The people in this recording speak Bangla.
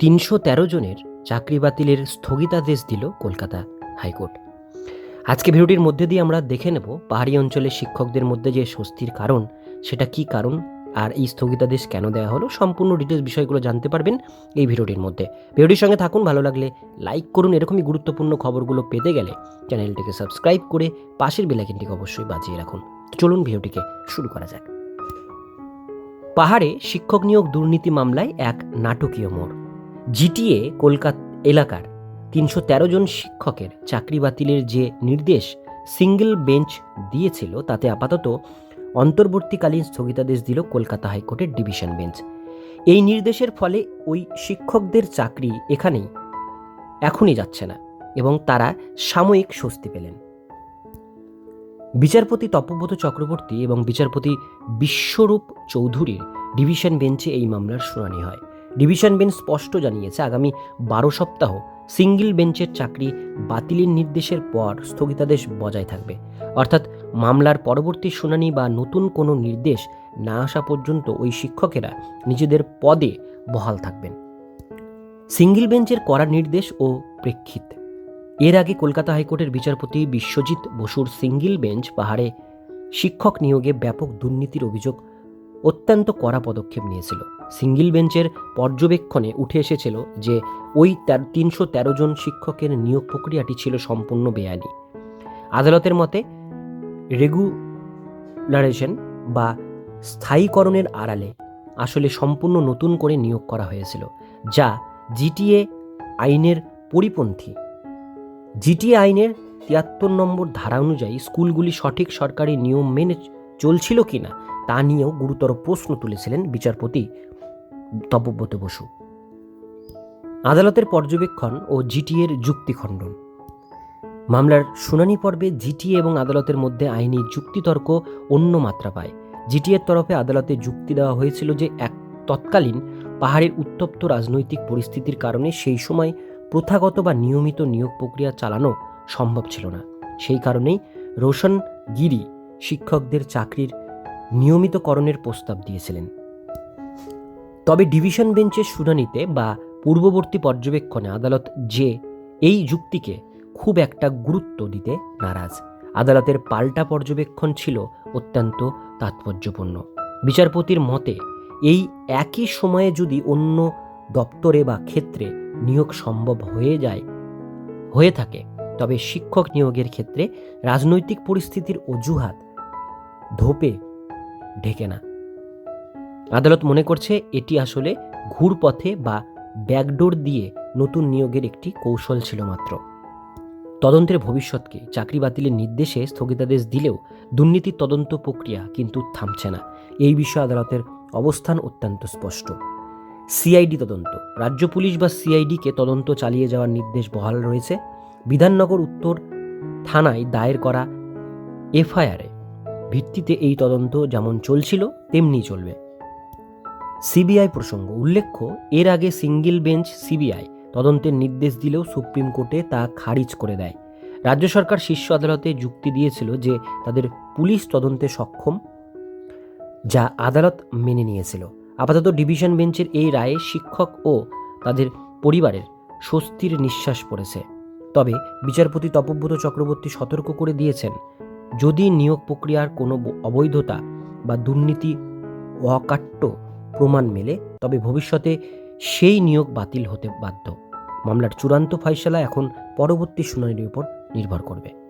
তিনশো তেরো জনের চাকরি বাতিলের স্থগিতাদেশ দিল কলকাতা হাইকোর্ট। আজকে ভিডিওটির মধ্যে দিয়ে আমরা দেখে নেব পাহাড়ি অঞ্চলের শিক্ষকদের মধ্যে যে স্বস্তির কারণ, সেটা কি কারণ, আর এই স্থগিতাদেশ কেন দেওয়া হলো, সম্পূর্ণ ডিটেলস বিষয়গুলো জানতে পারবেন এই ভিডিওটির মধ্যে। ভিডিওটির সঙ্গে থাকুন, ভালো লাগলে লাইক করুন, এরকমই গুরুত্বপূর্ণ খবরগুলো পেতে গেলে চ্যানেলটিকে সাবস্ক্রাইব করে পাশের বেলাইকিনটিকে অবশ্যই বাজিয়ে রাখুন। চলুন ভিডিওটিকে শুরু করা যাক। পাহাড়ে শিক্ষক নিয়োগ দুর্নীতি মামলায় এক নাটকীয় মোড়। জিটিএ কলকাতা এলাকার তিনশো তেরো জন শিক্ষকের চাকরি বাতিলের যে নির্দেশ সিঙ্গেল বেঞ্চ দিয়েছিল, তাতে আপাতত অন্তর্বর্তীকালীন স্থগিতাদেশ দিল কলকাতা হাইকোর্টের ডিভিশন বেঞ্চ। এই নির্দেশের ফলে ওই শিক্ষকদের চাকরি এখানেই এখনই যাচ্ছে না এবং তারা সাময়িক স্বস্তি পেলেন। বিচারপতি তপব্রত চক্রবর্তী এবং বিচারপতি বিশ্বরূপ চৌধুরীর ডিভিশন বেঞ্চে এই মামলার শুনানি হয়। ডিভিশন বেঞ্চ স্পষ্ট জানিয়েছে, আগামী বারো সপ্তাহ সিঙ্গেল বেঞ্চের চাকরি বাতিলের নির্দেশের পর স্থগিতাদেশ বজায় থাকবে। অর্থাৎ মামলার পরবর্তী শুনানি বা নতুন কোনো নির্দেশ না আসা পর্যন্ত ওই শিক্ষকেরা নিজেদের পদে বহাল থাকবেন। সিঙ্গেল বেঞ্চের করা নির্দেশ ও প্রেক্ষিত। এর আগে কলকাতা হাইকোর্টের বিচারপতি বিশ্বজিৎ বসুর সিঙ্গেল বেঞ্চ পাহাড়ে শিক্ষক নিয়োগে ব্যাপক দুর্নীতির অভিযোগ অত্যন্ত কড়া পদক্ষেপ নিয়েছিল। সিঙ্গেল বেঞ্চের পর্যবেক্ষণে উঠে এসেছিল যে, ওই তিনশো তেরো জন শিক্ষকের নিয়োগ প্রক্রিয়াটি ছিল সম্পূর্ণ বেআইনি। আদালতের মতে, রেগুলারেশন বা স্থায়ীকরণের আড়ালে আসলে সম্পূর্ণ নতুন করে নিয়োগ করা হয়েছিল, যা জিটিএ আইনের পরিপন্থী। জিটিএ আইনের তিয়াত্তর নম্বর ধারা অনুযায়ী স্কুলগুলি সঠিক সরকারি নিয়ম মেনে চলছিল কিনা তা নিয়েও গুরুতর প্রশ্ন তুলেছিলেন বিচারপতি তপব্রত বসু। আদালতের পর্যবেক্ষণ ও জিটিএর যুক্তি খণ্ডন মামলার শুনানি পর্বে জিটিএ এবং আদালতের মধ্যে আইনি যুক্তিতর্ক অন্য মাত্রা পায়। জিটিএর তরফে আদালতে যুক্তি দেওয়া হয়েছিল যে এক তৎকালীন পাহাড়ের উত্তপ্ত রাজনৈতিক পরিস্থিতির কারণে সেই সময় প্রথাগত বা নিয়মিত নিয়োগ প্রক্রিয়া চালানো সম্ভব ছিল না। সেই কারণেই রোশন গিরি শিক্ষকদের চাকরির নিয়মিতকরণের প্রস্তাব দিয়েছিলেন। তবে ডিভিশন বেঞ্চের শুনানিতে বা পূর্ববর্তী পর্যবেক্ষণে আদালত যে এই যুক্তিকে খুব একটা গুরুত্ব দিতে নারাজ। আদালতের পাল্টা পর্যবেক্ষণ ছিল অত্যন্ত তাৎপর্যপূর্ণ। বিচারপতির মতে, এই একই সময়ে যদি অন্য দপ্তরে বা ক্ষেত্রে নিয়োগ সম্ভব হয়ে যায়, হয়ে থাকে, তবে শিক্ষক নিয়োগের ক্ষেত্রে রাজনৈতিক পরিস্থিতির অজুহাত ধোপে ঢেকে না। আদালত মনে করছে এটি আসলে ঘুরপথে বা ব্যাকডোর দিয়ে নতুন নিয়োগের একটি কৌশল ছিল মাত্র। তদন্তের ভবিষ্যৎকে চাকরি বাতিলের নির্দেশে স্থগিতাদেশ দিলেও দুর্নীতির তদন্ত প্রক্রিয়া কিন্তু থামছে না। এই বিষয়ে আদালতের অবস্থান অত্যন্ত স্পষ্ট। সিআইডি তদন্ত। রাজ্য পুলিশ বা সিআইডিকে তদন্ত চালিয়ে যাওয়ার নির্দেশ বহাল রয়েছে। বিধাননগর উত্তর থানায় দায়ের করা এফআইআরে ভিত্তিতে এই তদন্ত যেমন চলছিল, তেমনি চলবে। সিবিআই প্রসঙ্গ, উল্লেখ্য, এর আগে সিঙ্গেল বেঞ্চ সিবিআই তদন্তের নির্দেশ দিলেও সুপ্রিম কোর্টে তা খারিজ করে দেয়। রাজ্য সরকার শীর্ষ আদালতে যুক্তি দিয়েছিল যে তাদের পুলিশ তদন্তে সক্ষম, যা আদালত মেনে নিয়েছিল। আপাতত ডিভিশন বেঞ্চের এই রায়ে শিক্ষক ও তাদের পরিবারের স্বস্তির নিঃশ্বাস পড়েছে। তবে বিচারপতি তপব্রত চক্রবর্তী সতর্ক করে দিয়েছেন যদি নিয়োগ প্রক্রিয়ার কোনো অবৈধতা বা দুর্নীতি অকাট্য প্রমাণ মেলে, তবে ভবিষ্যতে সেই নিয়োগ বাতিল হতে বাধ্য। মামলার চূড়ান্ত ফয়সলা এখন পরবর্তী শুনানির উপর নির্ভর করবে।